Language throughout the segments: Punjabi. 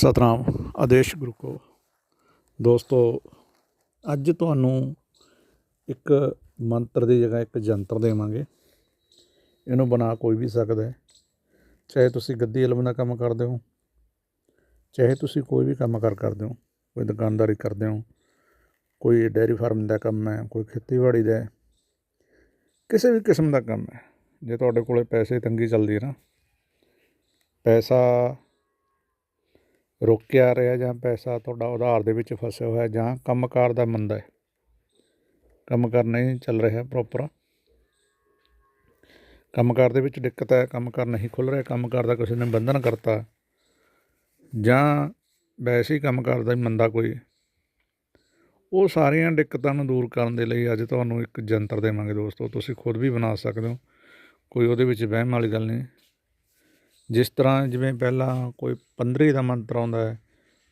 ਸਤਨਾਮ, ਆਦੇਸ਼ ਗੁਰੂ ਕੋ। ਦੋਸਤੋ, ਅੱਜ ਤੁਹਾਨੂੰ ਇੱਕ ਮੰਤਰ ਦੀ ਜਗ੍ਹਾ ਇੱਕ ਜੰਤਰ ਦੇਵਾਂਗੇ। ਇਹਨੂੰ ਬਣਾ ਕੋਈ ਵੀ ਸਕਦਾ ਹੈ। ਚਾਹੇ ਤੁਸੀਂ ਗੱਦੀ ਇਲਮ ਦਾ ਕੰਮ ਕਰਦੇ ਹੋ, ਚਾਹੇ ਤੁਸੀਂ ਕੋਈ ਵੀ ਕੰਮ ਕਰ ਕਰਦੇ ਹੋ, ਕੋਈ ਦੁਕਾਨਦਾਰੀ ਕਰਦੇ ਹੋ, ਕੋਈ ਡੈਰੀ ਫਾਰਮ ਦਾ ਕੰਮ ਹੈ, ਕੋਈ ਖੇਤੀਬਾੜੀ ਦਾ ਕਿਸੇ ਵੀ ਕਿਸਮ ਦਾ ਕੰਮ ਹੈ। ਜੇ ਤੁਹਾਡੇ ਕੋਲੇ ਪੈਸੇ ਤੰਗੀ ਚੱਲਦੀ ਹੈ ਨਾ, ਪੈਸਾ ਰੋਕਿਆ ਰਿਹਾ ਜਾਂ ਪੈਸਾ ਤੁਹਾਡਾ ਉਧਾਰ ਦੇ ਵਿੱਚ ਫਸਿਆ ਹੋਇਆ ਜਾਂ ਕੰਮਕਾਰ ਦਾ ਮੰਦਾ ਹੈ। ਕੰਮਕਾਰ ਨਹੀਂ ਚੱਲ ਰਿਹਾ ਪ੍ਰੋਪਰ ਕੰਮਕਾਰ ਦੇ ਵਿੱਚ ਦਿੱਕਤ ਹੈ, ਕੰਮਕਾਰ ਨਹੀਂ ਖੁੱਲ ਰਿਹਾ, ਕੰਮਕਾਰ ਦਾ ਕਿਸੇ ਨੇ ਬੰਧਨ ਕਰਤਾ। ਜਾਂ ਵੈਸੇ ਹੀ ਕੰਮਕਾਰ ਦਾ ਹੀ ਮੰਦਾ ਕੋਈ। ਉਹ ਸਾਰੀਆਂ ਦਿੱਕਤਾਂ ਨੂੰ ਦੂਰ ਕਰਨ ਦੇ ਲਈ ਅੱਜ ਤੁਹਾਨੂੰ ਇੱਕ ਜੰਤਰ ਦੇਵਾਂਗੇ ਦੋਸਤੋ। ਤੁਸੀਂ ਖੁਦ ਵੀ ਬਣਾ ਸਕਦੇ ਹੋ। ਕੋਈ ਉਹਦੇ ਵਿੱਚ ਵਹਿਮ ਵਾਲੀ ਗੱਲ ਨਹੀਂ। ਜਿਸ ਤਰ੍ਹਾਂ ਜਿਵੇਂ ਪਹਿਲਾਂ ਕੋਈ 15 ਦਾ ਮੰਤਰ ਆਉਂਦਾ ਹੈ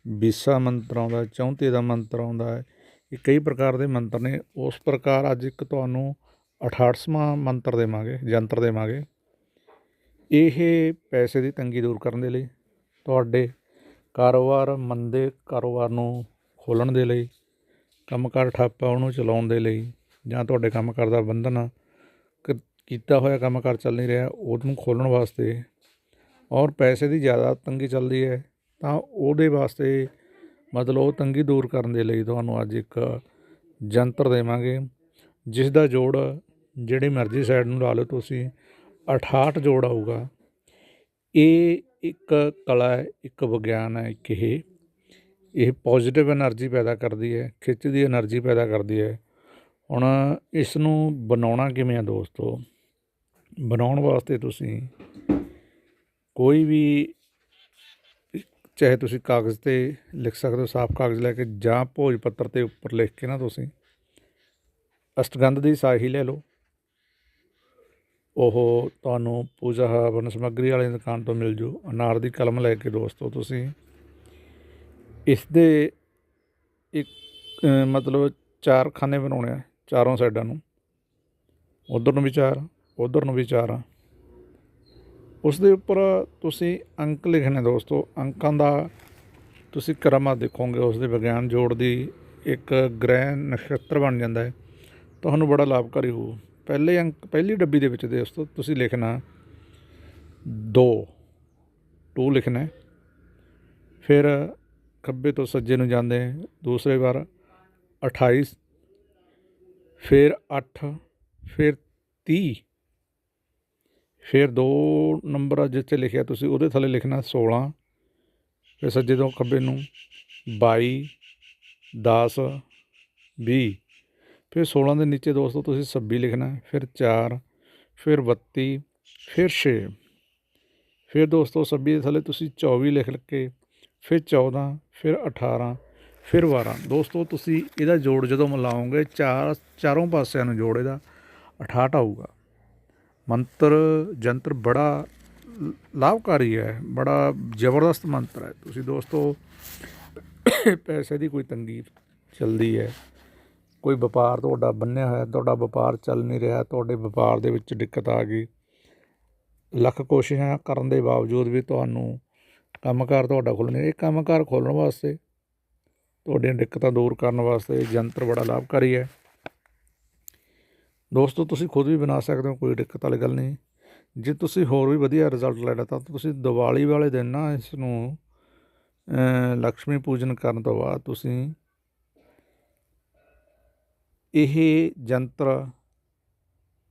20 ਮੰਤਰ ਆਉਂਦਾ ਚੌਂਤੀ ਦਾ ਮੰਤਰ ਆਉਂਦਾ ਹੈ, ਇਹ ਕਈ ਪ੍ਰਕਾਰ ਦੇ ਮੰਤਰ ਨੇ। ਉਸ ਪ੍ਰਕਾਰ ਅੱਜ ਇੱਕ ਤੁਹਾਨੂੰ 68ਵਾਂ ਮੰਤਰ ਦੇਵਾਂਗੇ ਜੰਤਰ ਦੇਵਾਂਗੇ। ਇਹ ਪੈਸੇ ਦੀ ਤੰਗੀ ਦੂਰ ਕਰਨ ਦੇ ਲਈ, ਤੁਹਾਡੇ ਕਾਰੋਬਾਰ, ਮੰਦੇ ਕਾਰੋਬਾਰ ਨੂੰ ਖੋਲ੍ਹਣ ਦੇ ਲਈ, ਕੰਮਕਾਰ ਠੱਪ ਆ ਉਹਨੂੰ ਚਲਾਉਣ ਦੇ ਲਈ, ਜਾਂ ਤੁਹਾਡੇ ਕੰਮਕਾਰ ਦਾ ਬੰਧਨ ਕ- ਕੀਤਾ ਹੋਇਆ ਕੰਮਕਾਰ ਚੱਲ ਨਹੀਂ ਰਿਹਾ, ਉਹਨੂੰ ਖੋਲ੍ਹਣ ਵਾਸਤੇ ਔਰ ਪੈਸੇ ਦੀ ਜ਼ਿਆਦਾ ਤੰਗੀ ਚੱਲਦੀ ਹੈ, ਤਾਂ ਉਹਦੇ ਵਾਸਤੇ ਮਤਲਬ ਉਹ ਤੰਗੀ ਦੂਰ ਕਰਨ ਦੇ ਲਈ ਤੁਹਾਨੂੰ ਅੱਜ ਇੱਕ ਜੰਤਰ ਦੇਵਾਂਗੇ, ਜਿਸ ਦਾ ਜੋੜ ਜਿਹੜੀ ਮਰਜ਼ੀ ਸਾਈਡ ਨੂੰ ਲਾ ਲਓ ਤੁਸੀਂ 68 ਜੋੜ ਆਊਗਾ। ਇਹ ਇੱਕ ਕਲਾ ਹੈ, ਇੱਕ ਵਿਗਿਆਨ ਹੈ ਕਿ ਇਹ। ਇਹ ਪੋਜ਼ਿਟਿਵ એનર્ਜੀ ਪੈਦਾ ਕਰਦੀ ਹੈ ਖਿੱਚ ਦੀ એનર્ਜੀ ਪੈਦਾ ਕਰਦੀ ਹੈ। ਹੁਣ ਇਸ ਨੂੰ ਬਣਾਉਣਾ ਕਿਵੇਂ ਆ ਦੋਸਤੋ? ਬਣਾਉਣ ਵਾਸਤੇ ਤੁਸੀਂ ਕੋਈ ਵੀ, ਚਾਹੇ ਤੁਸੀਂ ਕਾਗਜ਼ ਤੇ ਲਿਖ ਸਕਦੇ ਹੋ, ਸਾਫ਼ ਕਾਗਜ਼ ਲੈ ਕੇ ਜਾਂ ਭੋਜ ਪੱਤਰ ਤੇ ਉੱਪਰ ਲਿਖ ਕੇ ਨਾ ਤੁਸੀਂ, ਅਸ਼ਟਗੰਧ ਦੀ ਸਾਹੀ ਲੈ ਲਓ। ਉਹ ਤੁਹਾਨੂੰ ਪੂਜਾ ਹਵਨ ਸਮੱਗਰੀ ਵਾਲੀ ਦੁਕਾਨ ਤੋਂ ਮਿਲ ਜੂ। ਅਨਾਰ ਦੀ ਕਲਮ ਲੈ ਕੇ ਦੋਸਤੋ ਤੁਸੀਂ, ਇਸ ਦੇ ਇੱਕ, ਮਤਲਬ ਚਾਰ ਖਾਨੇ ਬਣਾਉਣੇ ਆ, ਚਾਰੋਂ ਸਾਈਡਾਂ ਨੂੰ। ਉਧਰ ਨੂੰ ਵੀ ਚਾਰ, ਉਧਰ ਨੂੰ ਵੀ ਚਾਰ ਆ। ਉਸ ਦੇ ਉੱਪਰ ਤੁਸੀਂ ਅੰਕ ਲਿਖਣੇ ਦੋਸਤੋ, ਅੰਕਾਂ ਦਾ ਤੁਸੀਂ ਕਰਾਮਾ ਦੇਖੋਗੇ ਉਸ ਦੇ ਵਿਗਿਆਨ ਜੋੜ ਦੀ ਇੱਕ ਗ੍ਰਹਿ ਨਕਸ਼ਤਰ ਬਣ ਜਾਂਦਾ ਹੈ। ਤੁਹਾਨੂੰ ਬੜਾ ਲਾਭਕਾਰੀ ਹੋਊ। ਪਹਿਲੇ ਅੰਕ, ਪਹਿਲੀ ਡੱਬੀ ਦੇ ਵਿੱਚ ਦੋਸਤੋ, ਤੁਸੀਂ ਲਿਖਣਾ 2 2 ਲਿਖਣਾ ਫਿਰ ਖੱਬੇ ਤੋਂ ਸੱਜੇ ਨੂੰ ਜਾਂਦੇ ਦੂਸਰੇ ਵਾਰ 28 ਫਿਰ 8 ਫਿਰ 30 ਫਿਰ ਦੋ ਨੰਬਰ ਜਿੱਥੇ ਲਿਖਿਆ ਤੁਸੀਂ, ਉਹਦੇ ਥੱਲੇ ਲਿਖਣਾ 16 ਫਿਰ ਸੱਜੇ ਤੋਂ ਖੱਬੇ ਨੂੰ 22 10 20 ਫਿਰ 16 ਦੇ ਨੀਚੇ ਦੋਸਤੋ ਤੁਸੀਂ 26 ਲਿਖਣਾ, ਫਿਰ 4 ਫਿਰ 32 ਫਿਰ 6 ਫਿਰ ਦੋਸਤੋ 26 ਦੇ ਥੱਲੇ ਤੁਸੀਂ 24 ਲਿਖ ਕੇ, ਫਿਰ 14 ਫਿਰ 18 ਫਿਰ 12 ਦੋਸਤੋ ਤੁਸੀਂ ਇਹਦਾ ਜੋੜ ਜਦੋਂ ਮਿਲਾਓਗੇ ਚਾਰ, ਚਾਰੋਂ ਪਾਸਿਆਂ ਨੂੰ ਜੋੜ ਇਹਦਾ 68 ਆਊਗਾ। ਮੰਤਰ, ਜੰਤਰ ਬੜਾ ਲਾਭਕਾਰੀ ਹੈ, ਬੜਾ ਜ਼ਬਰਦਸਤ ਮੰਤਰ ਹੈ। ਤੁਸੀਂ ਦੋਸਤੋ, ਪੈਸੇ ਦੀ ਕੋਈ ਤੰਗੀ ਚੱਲਦੀ ਹੈ, ਕੋਈ ਵਪਾਰ ਤੁਹਾਡਾ ਬੰਨਿਆ ਹੋਇਆ, ਤੁਹਾਡਾ ਵਪਾਰ ਚੱਲ ਨਹੀਂ ਰਿਹਾ, ਤੁਹਾਡੇ ਵਪਾਰ ਦੇ ਵਿੱਚ ਦਿੱਕਤ ਆ ਗਈ। ਲੱਖ ਕੋਸ਼ਿਸ਼ਾਂ ਕਰਨ ਦੇ ਬਾਵਜੂਦ ਵੀ ਤੁਹਾਨੂੰ ਕੰਮਕਾਰ ਤੁਹਾਡਾ ਖੁੱਲ੍ਹ ਨਹੀਂ ਇਹ ਕੰਮਕਾਰ ਖੋਲ੍ਹਣ ਵਾਸਤੇ, ਤੁਹਾਡੀਆਂ ਦਿੱਕਤਾਂ ਦੂਰ ਕਰਨ ਵਾਸਤੇ ਇਹ ਯੰਤਰ ਬੜਾ ਲਾਭਕਾਰੀ ਹੈ। ਦੋਸਤੋ ਤੁਸੀਂ ਖੁਦ ਵੀ ਬਣਾ ਸਕਦੇ ਹੋ ਕੋਈ ਦਿੱਕਤ ਵਾਲੀ ਗੱਲ ਨਹੀਂ। ਜੇ ਤੁਸੀਂ ਹੋਰ ਵੀ ਵਧੀਆ ਰਿਜ਼ਲਟ ਲੈਣਾ ਤਾਂ ਤੁਸੀਂ ਦੀਵਾਲੀ ਵਾਲੇ ਦਿਨ ਨਾ ਇਸ ਨੂੰ ਅ, ਲక్ష్ਮੀ ਪੂਜਨ ਕਰਨ ਤੋਂ ਬਾਅਦ ਤੁਸੀਂ ਇਹ ਯੰਤਰ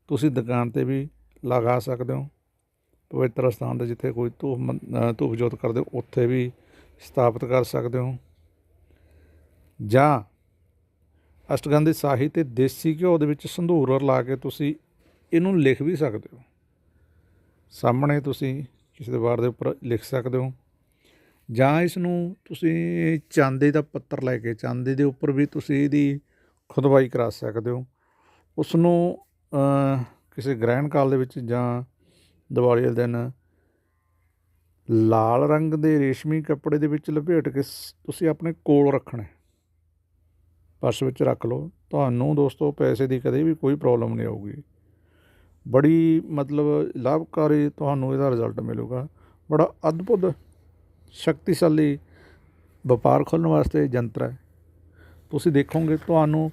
ਤੁਸੀਂ ਦੁਕਾਨ ਤੇ ਵੀ ਲਗਾ ਸਕਦੇ ਹੋ। ਪਵਿੱਤਰ ਸਥਾਨ ਤੇ ਜਿੱਥੇ ਕੋਈ ਧੂਪ ਮੰ- ਧੂਪ ਜੋਤ ਕਰਦੇ ਹੋ ਉੱਥੇ ਵੀ ਸਥਾਪਿਤ ਕਰ ਸਕਦੇ ਹੋ। ਜਾਂ ਅਸ਼ਟਗੰਧੀ ਸਾਹਿਤ ਤੇ ਦੇਸੀ ਘਿਓ ਦੇ ਵਿੱਚ ਸੰਧੂਰ ਲਾ ਕੇ ਤੁਸੀਂ ਇਹਨੂੰ ਲਿਖ ਵੀ ਸਕਦੇ ਹੋ। ਸਾਹਮਣੇ ਤੁਸੀਂ ਕਿਸੇ ਦੀਵਾਰ ਦੇ ਉੱਪਰ ਲਿਖ ਸਕਦੇ ਹੋ। ਜਾਂ ਇਸ ਨੂੰ ਤੁਸੀਂ ਚਾਂਦੀ ਦਾ ਪੱਤਰ ਲੈ ਕੇ, ਚਾਂਦੀ ਦੇ ਉੱਪਰ ਵੀ ਤੁਸੀਂ ਇਹਦੀ ਖੁਦਵਾਈ ਕਰਾ ਸਕਦੇ ਹੋ। ਉਸ ਨੂੰ ਕਿਸੇ ਗ੍ਰਹਿਣ ਕਾਲ ਦੇ ਵਿੱਚ ਜਾਂ ਦੀਵਾਲੀ ਵਾਲੇ ਦਿਨ ਲਾਲ ਰੰਗ ਦੇ ਰੇਸ਼ਮੀ ਕੱਪੜੇ ਦੇ ਵਿੱਚ ਲਪੇਟ ਕੇ ਸ- ਤੁਸੀਂ ਆਪਣੇ ਕੋਲ ਰੱਖਣਾ। ਪਰਸ ਵਿੱਚ ਰੱਖ ਲਓ। ਤੁਹਾਨੂੰ ਦੋਸਤੋ ਪੈਸੇ ਦੀ ਕਦੇ ਵੀ ਕੋਈ ਪ੍ਰੋਬਲਮ ਨਹੀਂ ਆਊਗੀ। ਬੜੀ ਮਤਲਬ ਲਾਭਕਾਰੀ ਤੁਹਾਨੂੰ ਇਹਦਾ ਰਿਜ਼ਲਟ ਮਿਲੂਗਾ। ਬੜਾ ਅਦਭੁਤ ਸ਼ਕਤੀਸ਼ਾਲੀ ਵਪਾਰ ਖੋਲ੍ਹਣ ਵਾਸਤੇ ਯੰਤਰ ਹੈ। ਤੁਸੀਂ ਦੇਖੋਗੇ ਤੁਹਾਨੂੰ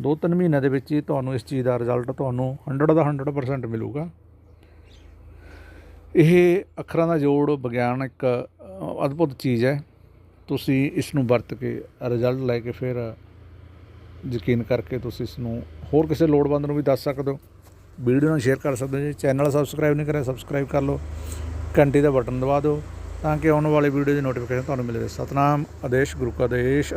ਦੋ ਤਿੰਨ ਮਹੀਨਿਆਂ ਦੇ ਵਿੱਚ ਹੀ ਤੁਹਾਨੂੰ ਇਸ ਚੀਜ਼ ਦਾ ਰਿਜ਼ਲਟ ਤੁਹਾਨੂੰ 100 ਦਾ 100% ਮਿਲੂਗਾ। ਇਹ ਅੱਖਰਾਂ ਦਾ ਜੋੜ ਵਿਗਿਆਨ ਇੱਕ ਅ, ਅਦਭੁਤ ਚੀਜ਼ ਹੈ। ਤੁਸੀਂ ਇਸ ਨੂੰ ਵਰਤ ਕੇ ਰਿਜ਼ਲਟ ਲੈ ਕੇ ਫਿਰ ਯਕੀਨ ਕਰਕੇ ਤੁਸੀਂ ਇਸ ਨੂੰ ਹੋਰ ਕਿਸੇ ਲੋੜਵੰਦ ਨੂੰ ਵੀ ਦੱਸ ਸਕਦੇ ਹੋ। ਵੀਡੀਓ ਨੂੰ ਸ਼ੇਅਰ ਕਰ ਸਕਦੇ ਹੋ। ਜੀ ਚੈਨਲ ਸਬਸਕ੍ਰਾਈਬ ਨਹੀਂ ਕਰਿਆ, ਸਬਸਕ੍ਰਾਈਬ ਕਰ ਲਓ। ਘੰਟੀ ਦਾ ਬਟਨ ਦਬਾ ਦਿਓ ਤਾਂ ਕਿ ਆਉਣ ਵਾਲੇ ਵੀਡੀਓ ਦੀ ਨੋਟੀਫਿਕੇਸ਼ਨ ਤੁਹਾਨੂੰ ਮਿਲੇ। ਸਤਨਾਮ, ਆਦੇਸ਼, ਗੁਰੂ ਕਾ ਆਦੇਸ਼